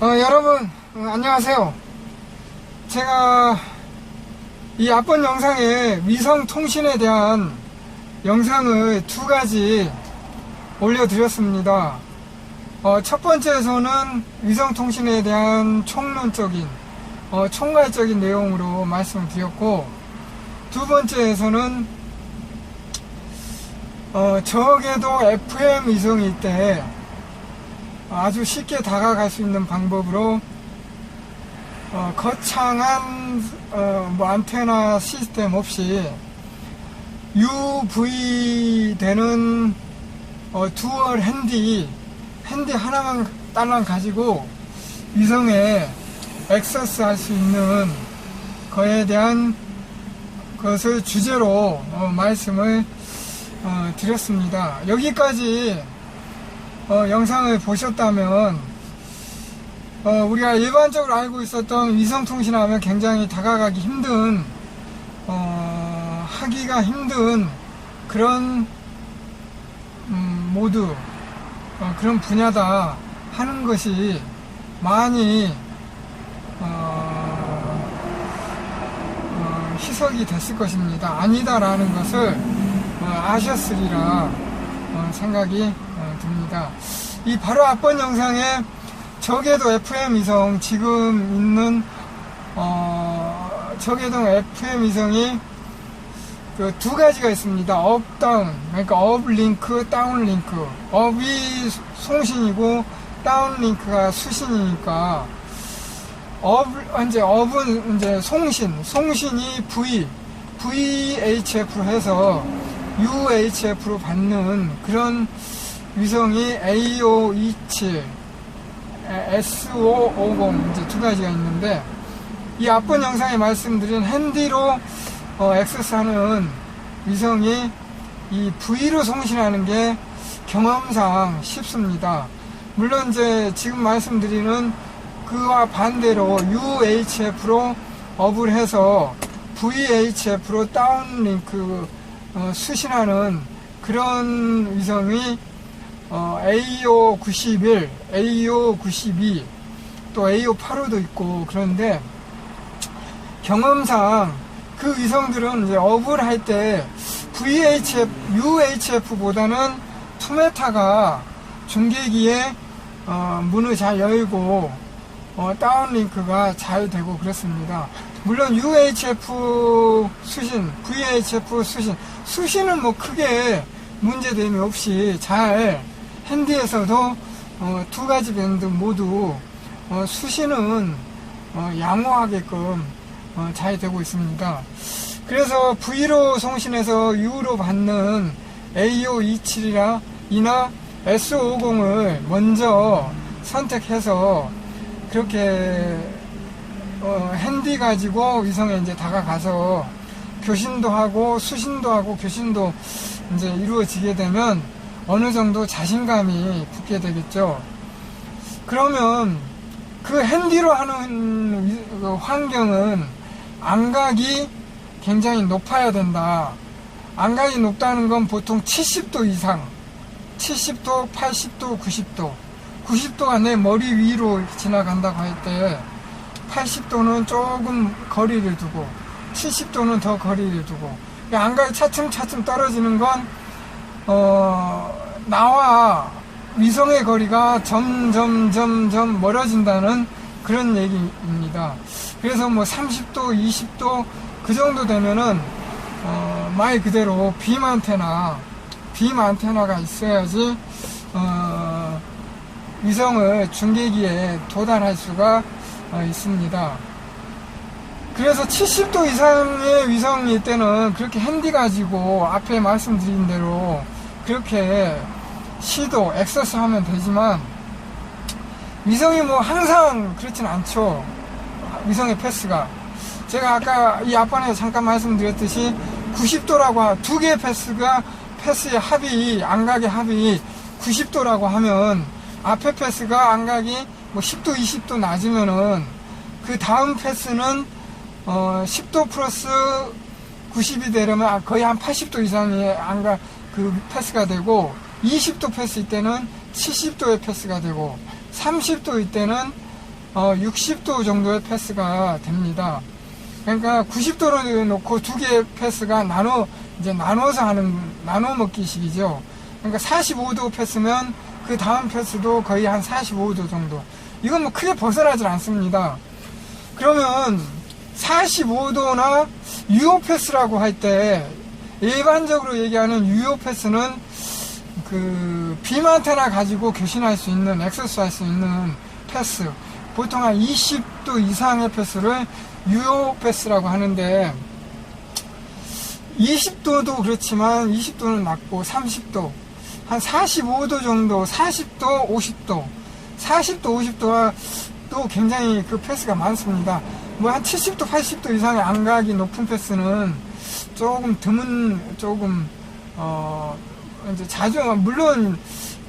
어, 여러분 어, 안녕하세요. 제가 이 앞번 영상에 위성 통신에 대한 영상을 두 가지 올려드렸습니다. 어, 첫 번째에서는 위성 통신에 대한 총론적인 어, 총괄적인 내용으로 말씀드렸고 두 번째에서는 어, 적에도 FM 위성일 때 아주 쉽게 다가갈 수 있는 방법으로 어, 거창한 어, 뭐 안테나 시스템 없이 UV 되는 어, 듀얼 핸디 핸디 하나만 딸랑 가지고 위성에 액세스 할 수 있는 거에 대한 것을 주제로 어, 말씀을 어, 드렸습니다. 여기까지 어, 영상을 보셨다면 어, 우리가 일반적으로 알고 있었던 위성통신하면 굉장히 다가가기 힘든 어, 하기가 힘든 그런 음, 모두 어, 그런 분야다 하는 것이 많이 어, 어, 희석이 됐을 것입니다. 아니다라는 것을 어, 아셨으리라 어, 생각이 어, 듭니다. 이 바로 앞번 영상에 적외도 FM 위성 지금 있는 어, 적외도 FM 위성이 그 두 가지가 있습니다. 업 다운 그러니까 업 링크 다운 링크 업이 송신이고 다운 링크가 수신이니까 업 이제 업은 이제 송신 송신이 V VHF로 해서 UHF로 받는 그런 위성이 AO27 SO50 이제 두 가지가 있는데 이 앞번 영상에 말씀드린 핸디로 어, 액세스하는 위성이 이 V로 송신하는 게 경험상 쉽습니다. 물론 이제 지금 말씀드리는 그와 반대로 UHF로 업을 해서 VHF로 다운링크 어, 수신하는 그런 위성이 어, AO91, AO92, 또 AO85도 있고 그런데 경험상 그 위성들은 이제 업을 할 때 VHF, UHF보다는 투메타가 중계기에 어, 문을 잘 열고 어, 다운링크가 잘 되고 그렇습니다. 물론 UHF 수신, VHF 수신, 수신은 뭐 크게 문제됨이 없이 잘 핸디에서도 어, 두 가지 밴드 모두 어, 수신은 어, 양호하게끔 어, 잘 되고 있습니다. 그래서 V로 송신해서 U로 받는 AO27이나 이나 S50을 먼저 선택해서 그렇게 어, 핸디 가지고 위성에 이제 다가가서 교신도 하고 수신도 하고 교신도 이제 이루어지게 되면 어느 정도 자신감이 붙게 되겠죠. 그러면 그 핸디로 하는 위- 그 환경은 안각이 굉장히 높아야 된다. 안각이 높다는 건 보통 70도 이상, 70도, 80도, 90도. 90도가 내 머리 위로 지나간다고 할 때 80도는 조금 거리를 두고 70도는 더 거리를 두고 안각이 차츰차츰 떨어지는 건 어, 나와 위성의 거리가 점점 점 점 멀어진다는 그런 얘기입니다. 그래서 뭐 30도, 20도 그 정도 되면은 어, 말 그대로 빔 안테나, 빔 안테나가 있어야지 어, 위성을 중계기에 도달할 수가 어, 있습니다. 그래서 70도 이상의 위성일 때는 그렇게 핸디 가지고 앞에 말씀드린 대로 그렇게 시도, 액세스 하면 되지만 위성이 뭐 항상 그렇진 않죠. 위성의 패스가. 제가 아까 이 앞번에 잠깐 말씀드렸듯이 90도라고 두 개의 패스가 패스의 합이 안각의 합이 90도라고 하면 앞에 패스가 안각이 뭐 10도 20도 낮으면은 그 다음 패스는 어 10도 플러스 90이 되려면 거의 한 80도 이상의 안각 그 패스가 되고 20도 패스일 때는 70도의 패스가 되고 30도일 때는 어, 60도 정도의 패스가 됩니다. 그러니까 90도로 놓고 두 개의 패스가 나눠 이제 나눠서 하는 나눠 먹기식이죠. 그러니까 45도 패스면 그 다음 패스도 거의 한 45도 정도. 이건 뭐 크게 벗어나질 않습니다. 그러면 45도나 유효 패스라고 할 때 일반적으로 얘기하는 유효 패스는 그 빔 안테나 가지고 교신할 수 있는 액세스 할 수 있는 패스. 보통 한 20도 이상의 패스를 유효 패스라고 하는데 20도도 그렇지만 20도는 낮고 30도 한 45도 정도 40도 50도. 40도 50도가 또 굉장히 그 패스가 많습니다. 뭐 한 70도 80도 이상의 안각이 높은 패스는 조금 드문 조금 어 이제 자주 물론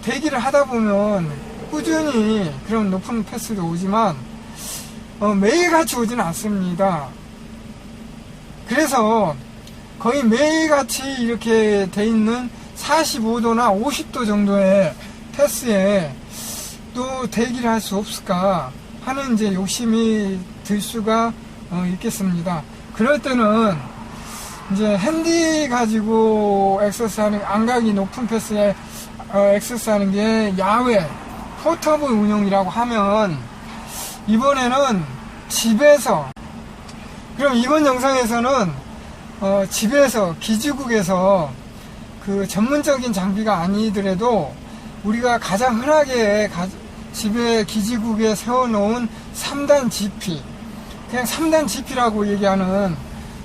대기를 하다 보면 꾸준히 그런 높은 패스도 오지만 어, 매일같이 오지는 않습니다. 그래서 거의 매일같이 이렇게 돼 있는 45도나 50도 정도의 패스에 또 대기를 할 수 없을까 하는 이제 욕심이 들 수가 어, 있겠습니다. 그럴 때는 이제 핸디 가지고 액세스 하는 안각이 높은 패스에 어, 액세스 하는 게 야외 포터블 운영이라고 하면 이번에는 집에서 그럼 이번 영상에서는 어, 집에서 기지국에서 그 전문적인 장비가 아니더라도 우리가 가장 흔하게 가- 집에 기지국에 세워놓은 3단 GP 그냥 3단 GP라고 얘기하는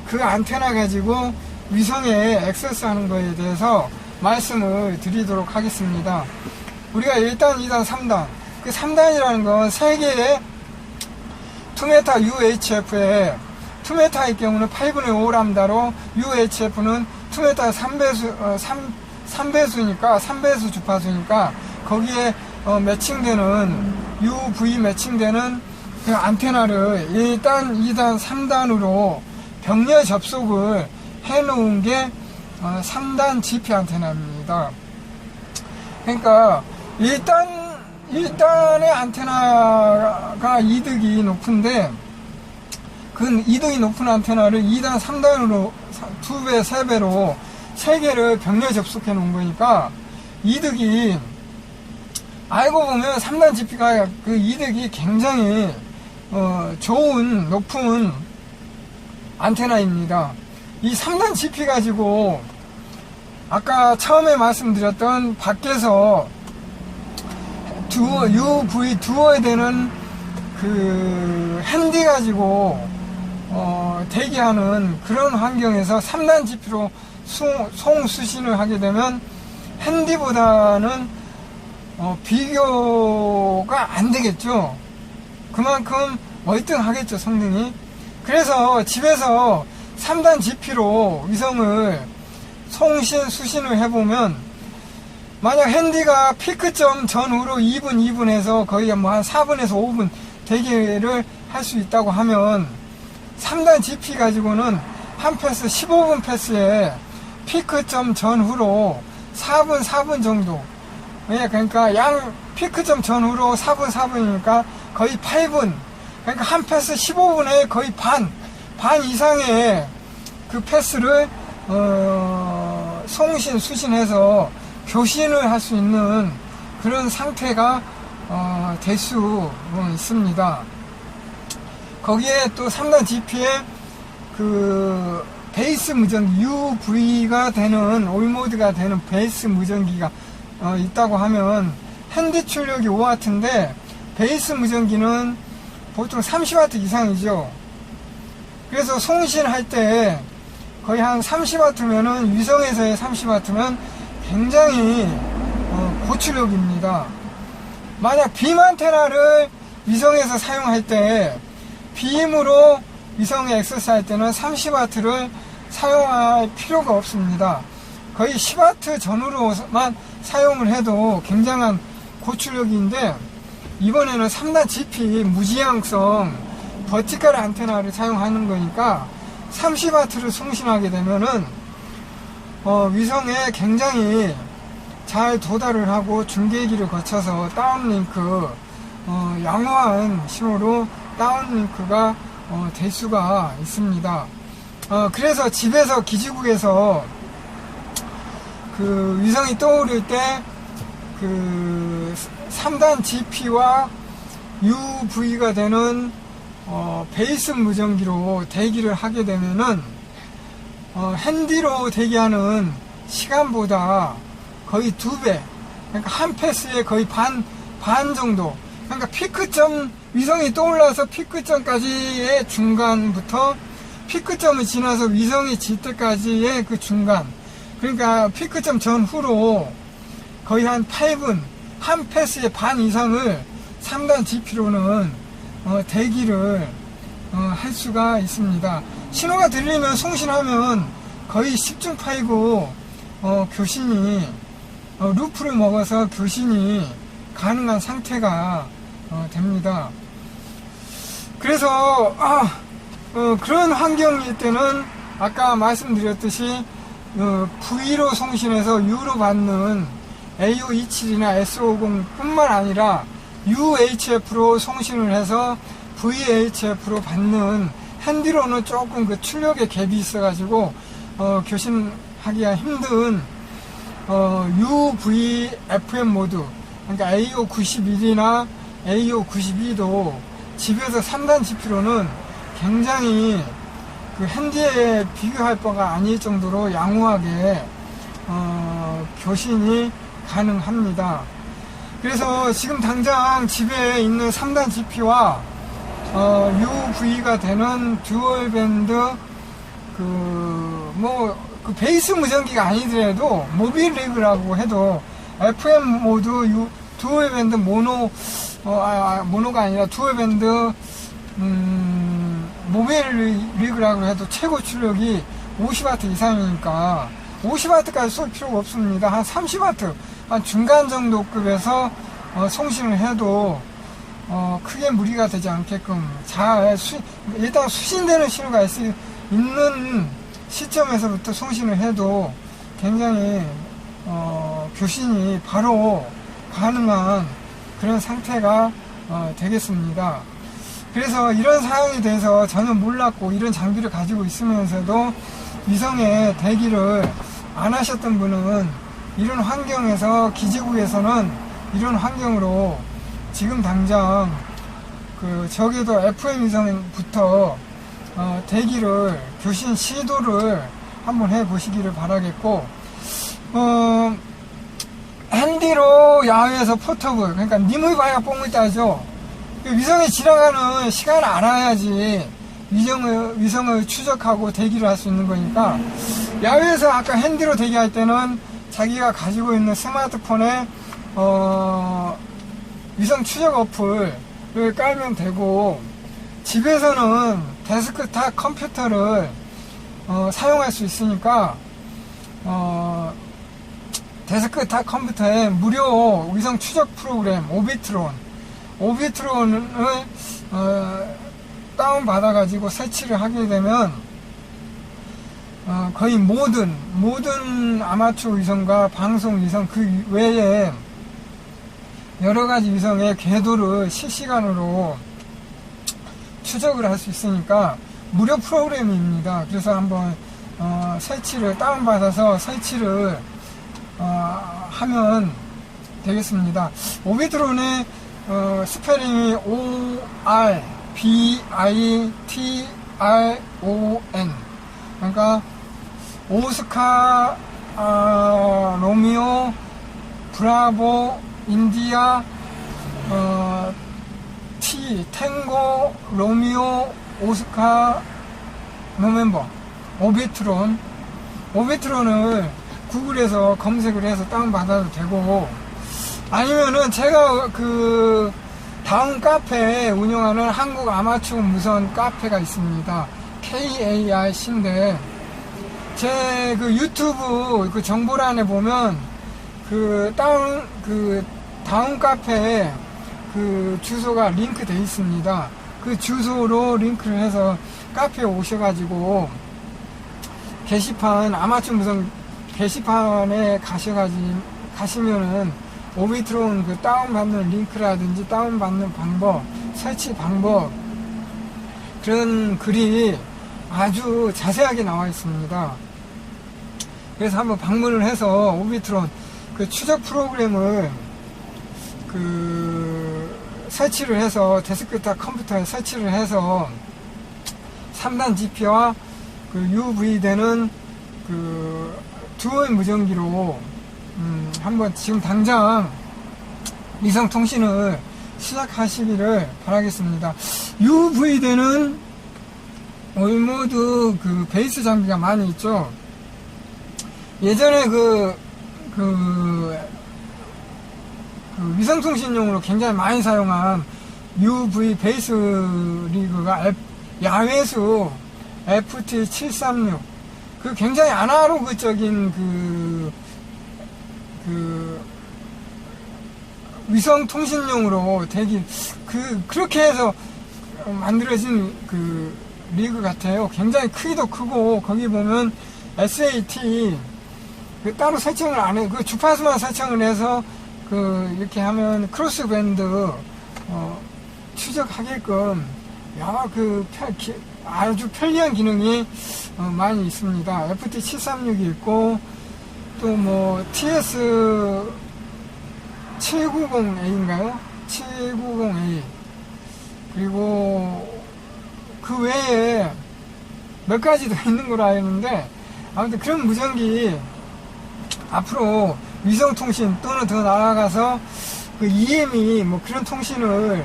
그 안테나 가지고 위성에 액세스 하는 거에 대해서 말씀을 드리도록 하겠습니다. 우리가 1단, 2단, 3단. 그 3단이라는 건세 개의 2메타 UHF에 2메타의 경우는 8분의 5람다로 UHF는 2메타 3배수, 어, 3, 3배수니까 3배수 주파수니까 거기에 어, 매칭되는 UV 매칭되는 그 안테나를 1단, 2단, 3단으로 병렬 접속을 해 놓은 게 어, 3단 GP 안테나입니다. 그러니까 일단 일단의 안테나가 이득이 높은데 그 이득이 높은 안테나를 2단, 3단으로 2배, 3배로 3개를 병렬 접속해 놓은 거니까 이득이 알고 보면 3단 GP가 그 이득이 굉장히 어, 좋은 높은 안테나입니다. 이 3단 GP 가지고 아까 처음에 말씀드렸던 밖에서 두어, UV 두어야 되는 그 핸디 가지고 어, 대기하는 그런 환경에서 3단 GP로 송수신을 하게 되면 핸디보다는 어, 비교가 안 되겠죠. 그만큼 월등하겠죠, 성능이. 그래서 집에서 3단 GP로 위성을 송신, 수신을 해보면, 만약 핸디가 피크점 전후로 2분, 2분에서 거의 뭐 한 4분에서 5분 대기를 할 수 있다고 하면, 3단 GP 가지고는 한 패스, 15분 패스에 피크점 전후로 4분, 4분 정도. 예, 그러니까 양 피크점 전후로 4분, 4분이니까 거의 8분. 그러니까 한 패스 15분에 거의 반, 반 이상의 그 패스를, 어, 송신, 수신해서 교신을 할 수 있는 그런 상태가, 어, 될 수 있습니다. 거기에 또 3단 GP에 그 베이스 무전기 UV가 되는 올모드가 되는 베이스 무전기가 어, 있다고 하면 핸디 출력이 5W인데 베이스 무전기는 보통 30W 이상이죠. 그래서 송신할 때 거의 한 30W면은 위성에서의 30W면 굉장히 어, 고출력입니다. 만약 빔 안테나를 위성에서 사용할 때 빔으로 위성에 액세스 할 때는 30W를 사용할 필요가 없습니다. 거의 10W 전후로만 사용을 해도 굉장한 고출력인데 이번에는 3단 GP 무지향성 버티컬 안테나를 사용하는 거니까 30W를 송신하게 되면은 어, 위성에 굉장히 잘 도달을 하고 중계기를 거쳐서 다운링크 어, 양호한 신호로 다운링크가 어, 될 수가 있습니다. 어, 그래서 집에서 기지국에서 그 위성이 떠오를 때그 3단 GP와 UV가 되는 어, 베이스 무전기로 대기를 하게 되면은 어, 핸디로 대기하는 시간보다 거의 두 배, 그러니까 한 패스에 거의 반, 반 정도. 그러니까 피크점, 위성이 떠올라서 피크점까지의 중간부터 피크점을 지나서 위성이 질 때까지의 그 중간. 그러니까 피크점 전후로 거의 한 8분, 한 패스의 반 이상을 3단 GP로는 어, 대기를 어, 할 수가 있습니다. 신호가 들리면 송신하면 거의 10중 8구 어, 교신이 어, 루프를 먹어서 교신이 가능한 상태가 어, 됩니다. 그래서 아, 어, 그런 환경일 때는 아까 말씀드렸듯이 어, V로 송신해서 U로 받는 AO27이나 S50 뿐만 아니라 UHF로 송신을 해서 VHF로 받는 핸디로는 조금 그 출력의 갭이 있어가지고 어, 교신하기가 힘든 어, UVFM 모드 그러니까 AO91이나 AO92도 집에서 3단 GP로는 굉장히 그 핸디에 비교할 바가 아닐 정도로 양호하게 어, 교신이 가능합니다. 그래서 지금 당장 집에 있는 3단 GP와 어, UV가 되는 듀얼 밴드 그 뭐 그 베이스 무전기가 아니더라도 모빌 리그라고 해도 FM 모드 유, 듀얼 밴드 모노 어, 아, 아, 모노가 아니라 듀얼 밴드 음, 모빌 리그라고 해도 최고 출력이 50W 이상이니까 50W까지 쏠 필요가 없습니다. 한 30W, 한 중간 정도 급에서 어, 송신을 해도 어, 크게 무리가 되지 않게끔 잘 수, 일단 수신되는 신호가 있, 있는 시점에서부터 송신을 해도 굉장히 어, 교신이 바로 가능한 그런 상태가 어, 되겠습니다. 그래서 이런 사항에 대해서 전혀 몰랐고 이런 장비를 가지고 있으면서도 위성의 대기를 안 하셨던 분은 이런 환경에서 기지국에서는 이런 환경으로 지금 당장 그 적에도 FM 위성부터 어, 대기를 교신 시도를 한번 해 보시기를 바라겠고 어, 핸디로 야외에서 포터블 그러니까 님의 바야 뽕을 따죠. 위성이 지나가는 시간을 알아야지 위성을, 위성을 추적하고 대기를 할 수 있는 거니까. 야외에서 아까 핸디로 대기할 때는 자기가 가지고 있는 스마트폰에 어, 위성 추적 어플을 깔면 되고 집에서는 데스크탑 컴퓨터를 어, 사용할 수 있으니까 어, 데스크탑 컴퓨터에 무료 위성 추적 프로그램 오비트론. 오비트론을 어, 다운 받아 가지고 설치를 하게 되면 어, 거의 모든 모든 아마추어 위성과 방송 위성 그 외에 여러 가지 위성의 궤도를 실시간으로 추적을 할 수 있으니까 무료 프로그램입니다. 그래서 한번 어, 설치를 다운받아서 설치를 어, 하면 되겠습니다. 오비트론의 어, 스페링이 O R B I T R O N 그러니까 오스카 아, 로미오 브라보 인디아 어, T 탱고 로미오 오스카 노멤버. 오비트론. 오비트론을 구글에서 검색을 해서 다운받아도 되고 아니면은 제가 그 다음 카페 운영하는 한국 아마추어 무선 카페가 있습니다. KARC인데 제 그 유튜브 그 정보란에 보면 그 다운 그 다운 카페에 그 주소가 링크 돼 있습니다. 그 주소로 링크를 해서 카페에 오셔가지고 게시판 아마추어 무선 게시판에 가셔가지 가시면은 오비트론 그 다운받는 링크라든지 다운받는 방법, 설치 방법, 그런 글이 아주 자세하게 나와 있습니다. 그래서 한번 방문을 해서 오비트론 그 추적 프로그램을 그 설치를 해서 데스크탑 컴퓨터에 설치를 해서 3단 GP와 그 UV 되는 그 두어의 무전기로 음, 한번 지금 당장 위성 통신을 시작하시기를 바라겠습니다. UV 되는 올모드 그 베이스 장비가 많이 있죠. 예전에 그, 그, 그 위성통신용으로 굉장히 많이 사용한 UV 베이스 리그가 야외수 FT736 그 굉장히 아날로그적인 그, 그 위성 통신용으로 되기 그 그렇게 해서 만들어진 그 리그 같아요. 굉장히 크기도 크고 거기 보면 SAT 그 따로 설정을 안 해. 그 주파수만 설정을 해서 그 이렇게 하면 크로스 밴드 어, 추적하게끔 야그 아주 편리한 기능이 어, 많이 있습니다. FT736이 있고 또 뭐 TS 790A인가요? 790A 그리고 그 외에 몇 가지 더 있는 걸로 알았는데 아무튼 그런 무전기 앞으로 위성통신 또는 더 나아가서 그 EM이 뭐 그런 통신을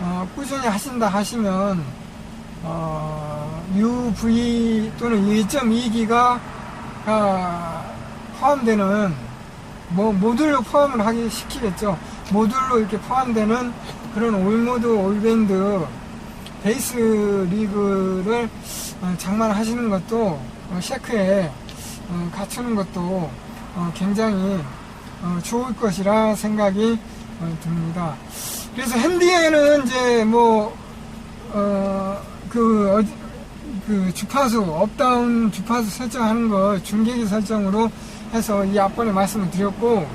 어, 꾸준히 하신다 하시면 어, UV 또는 2.2기가 포함되는 뭐 모듈로 포함을 하기 시키겠죠. 모듈로 이렇게 포함되는 그런 올모드 올밴드 베이스 리그를 어, 장만하시는 것도 어, 셰크에 어, 갖추는 것도 어, 굉장히 어, 좋을 것이라 생각이 어, 듭니다. 그래서 핸디에는 이제 뭐, 어, 그, 어디, 그 주파수, 업다운 주파수 설정하는 거 중계기 설정으로 해서 이 앞번에 말씀을 드렸고,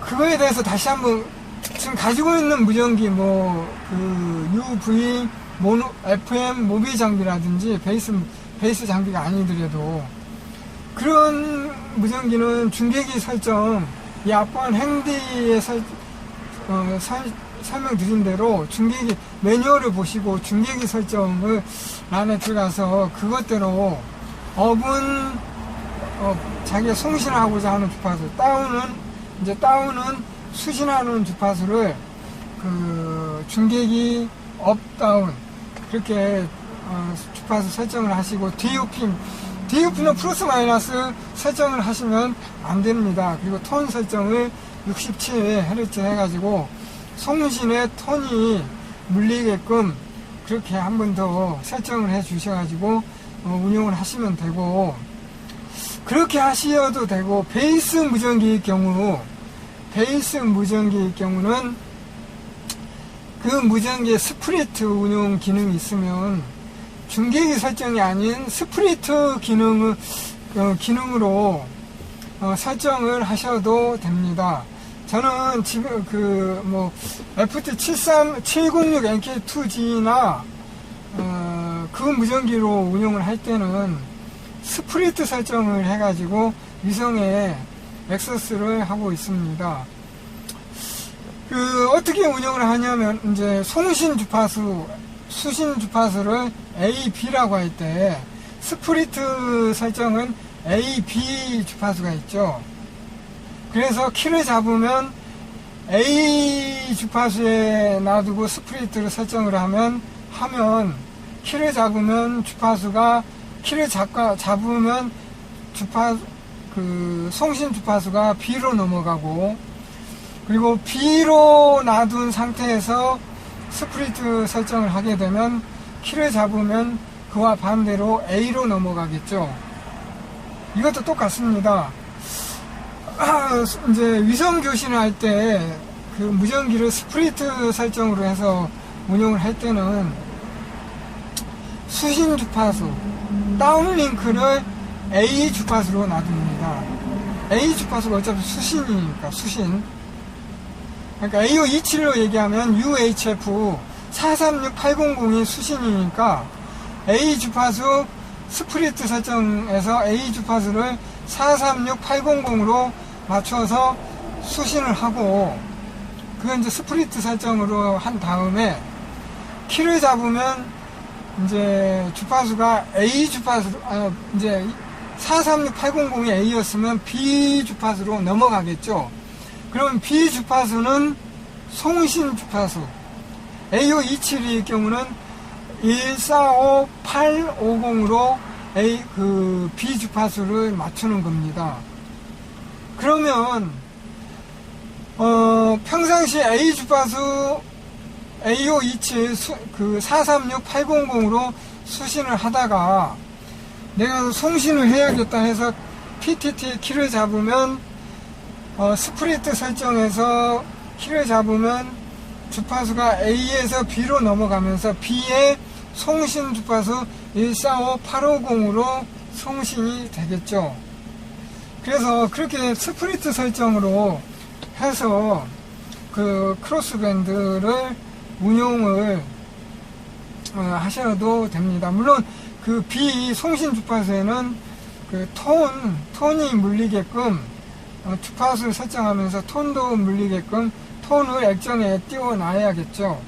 그거에 대해서 다시 한번 지금 가지고 있는 무전기 뭐 그 UV 모노 FM 모비 장비라든지 베이스 베이스 장비가 아니더라도 그런 무전기는 중계기 설정 이 앞번 행디에 설, 어, 설, 설명드린 대로 중계기 매뉴얼을 보시고 중계기 설정을 안에 들어가서 그것대로 업은 어, 자기가 송신하고자 하는 주파수 다운은 이제 다운은 수신하는 주파수를 그 중계기 업 다운 그렇게 어, 주파수 설정을 하시고 DUP는 플러스 마이너스 설정을 하시면 안 됩니다. 그리고 톤 설정을 67Hz 해가지고 송신의 톤이 물리게끔 그렇게 한 번 더 설정을 해 주셔가지고 어, 운영을 하시면 되고 그렇게 하셔도 되고 베이스 무전기일 경우 베이스 무전기일 경우는 그 무전기에 스프리트 운용 기능이 있으면 중계기 설정이 아닌 스프리트 기능을 어, 기능으로 어, 설정을 하셔도 됩니다. 저는 지금 그 뭐 FT73 706 NK2G나 어, 그 무전기로 운용을 할 때는 스프리트 설정을 해가지고 위성에 액세스를 하고 있습니다. 그 어떻게 운영을 하냐면 이제 송신 주파수, 수신 주파수를 A, B라고 할 때 스프리트 설정은 A, B 주파수가 있죠. 그래서 키를 잡으면 A 주파수에 놔두고 스프리트를 설정을 하면 하면 키를 잡으면 주파수가 키를 잡가, 잡으면 주파 그 송신 주파수가 B로 넘어가고 그리고 B로 놔둔 상태에서 스프리트 설정을 하게 되면 키를 잡으면 그와 반대로 A로 넘어가겠죠. 이것도 똑같습니다. 아, 이제 위성 교신을 할 때 그 무전기를 스프리트 설정으로 해서 운영을 할 때는 수신 주파수, 다운링크를 A 주파수로 놔둡니다. A 주파수가 어차피 수신이니까 수신. 그러니까 AO27로 얘기하면 UHF 436800이 수신이니까 A 주파수 스프리트 설정에서 A 주파수를 436800으로 맞춰서 수신을 하고 그건 이제 스프리트 설정으로 한 다음에 키를 잡으면 이제 주파수가 A 주파수 아 이제 436800이 A였으면 B 주파수로 넘어가겠죠. 그럼 B 주파수는 송신 주파수 AO27일 경우는 145850으로 A 그 B 주파수를 맞추는 겁니다. 그러면 어 평상시 A 주파수 AO27 수, 그 436800으로 수신을 하다가 내가 송신을 해야겠다 해서 PTT 키를 잡으면 어, 스프리트 설정에서 키를 잡으면 주파수가 A에서 B로 넘어가면서 B의 송신 주파수 145850으로 송신이 되겠죠. 그래서 그렇게 스프리트 설정으로 해서 그 크로스밴드를 운용을 어, 하셔도 됩니다. 물론 그 B 송신 주파수에는 그 톤, 톤이 물리게끔 어, 주파수를 설정하면서 톤도 물리게끔 톤을 액정에 띄워 놔야겠죠.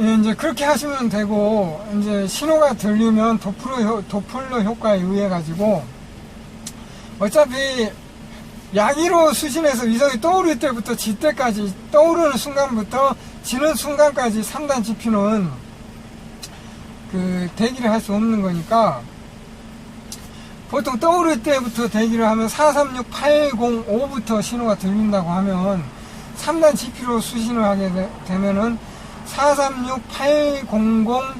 예, 이제 그렇게 하시면 되고 이제 신호가 들리면 도플러, 효- 도플러 효과에 의해 가지고 어차피 양위로 수신해서 위성이 떠오를 때부터 질 때까지 떠오르는 순간부터 지는 순간까지 3단 지피는 그 대기를 할 수 없는 거니까 보통 떠오를 때부터 대기를 하면 436805부터 신호가 들린다고 하면 3단 GP로 수신을 하게 되, 되면은 436800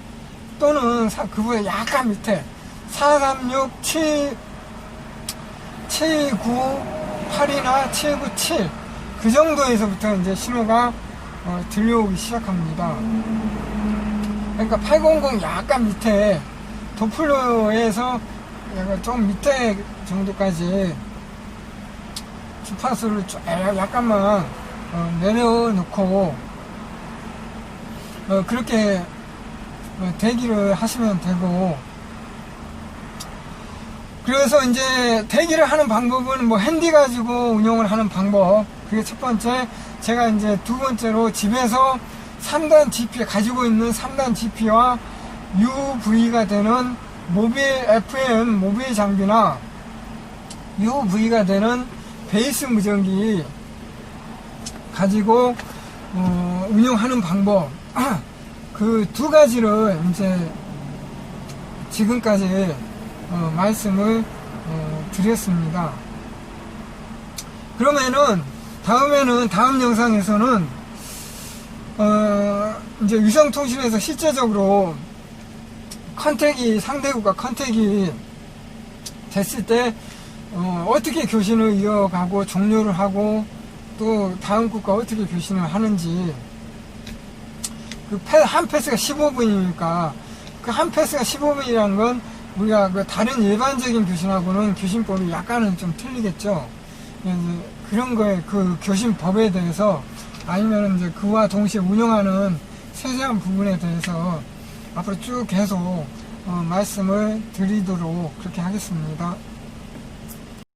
또는 사- 그보다 약간 밑에 4367 798이나 797 그 정도에서부터 이제 신호가 어, 들려오기 시작합니다. 그러니까 800 약간 밑에 도플러에서 약간 좀 밑에 정도까지 주파수를 좀 약간만 어, 내려놓고 어, 그렇게 어, 대기를 하시면 되고. 그래서 이제 대기를 하는 방법은 뭐 핸디 가지고 운영을 하는 방법. 그게 첫 번째. 제가 이제 두 번째로 집에서 3단 GP 가지고 있는 3단 GP와 UV가 되는 모빌 FM 모빌 장비나 UV가 되는 베이스 무전기 가지고 어, 운영하는 방법 그 두 가지를 이제 지금까지 어, 말씀을 어, 드렸습니다. 그러면은 다음에는 다음 영상에서는 어, 이제 위성통신에서 실제적으로 컨택이 상대국과 컨택이 됐을 때 어, 떻게 교신을 이어가고 종료를 하고 또 다음 국과 어떻게 교신을 하는지 그 한 패스가 15분이니까 그 한 패스가 15분이라는 건 우리가 그 다른 일반적인 교신하고는 교신법이 약간은 좀 틀리겠죠. 그런 거에 그 교신법에 대해서 아니면 이제 그와 동시에 운영하는 세세한 부분에 대해서 앞으로 쭉 계속 어, 말씀을 드리도록 그렇게 하겠습니다.